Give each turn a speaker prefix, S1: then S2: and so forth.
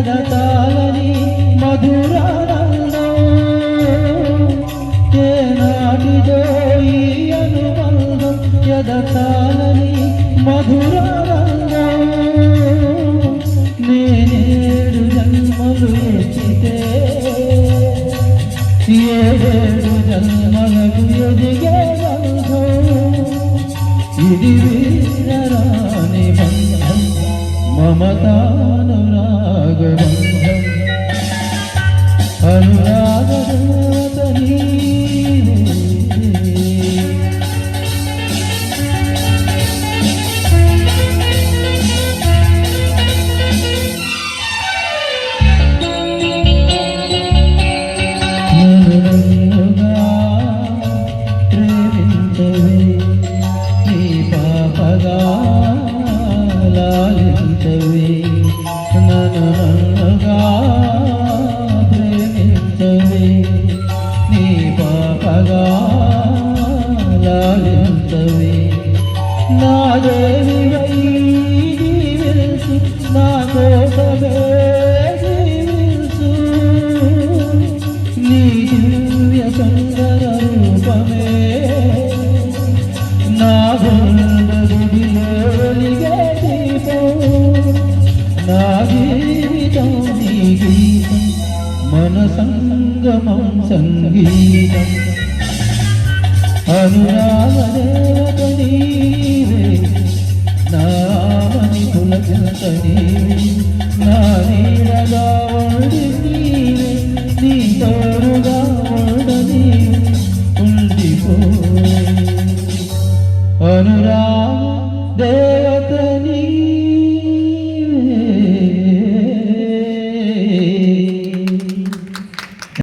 S1: ఎదతాలని మధురానందం. ఏనాటిదో ఈ అనుబంధం ఎదతాలని మధురానందో. నేనేడు జన్మలు ఎచ్చితే ఏడు జన్మలకు ఎదిగే బంధం. ఇది వీరరాని బంధం. మమతానురాగ బంధం అనురాగ దేవత నీవే. నన్నుగా ప్రేమించవే నీ పాపగా లాలించవే నా దేవివై జీవించు నా కోసమే జీవించు నీ దివ్య సుందర రూపమే నా గుండెలో వెలిగే దీపం నా జీవితం నీ గీతం. మన సంగమం సంగీతం అనురాగదేవత నీవే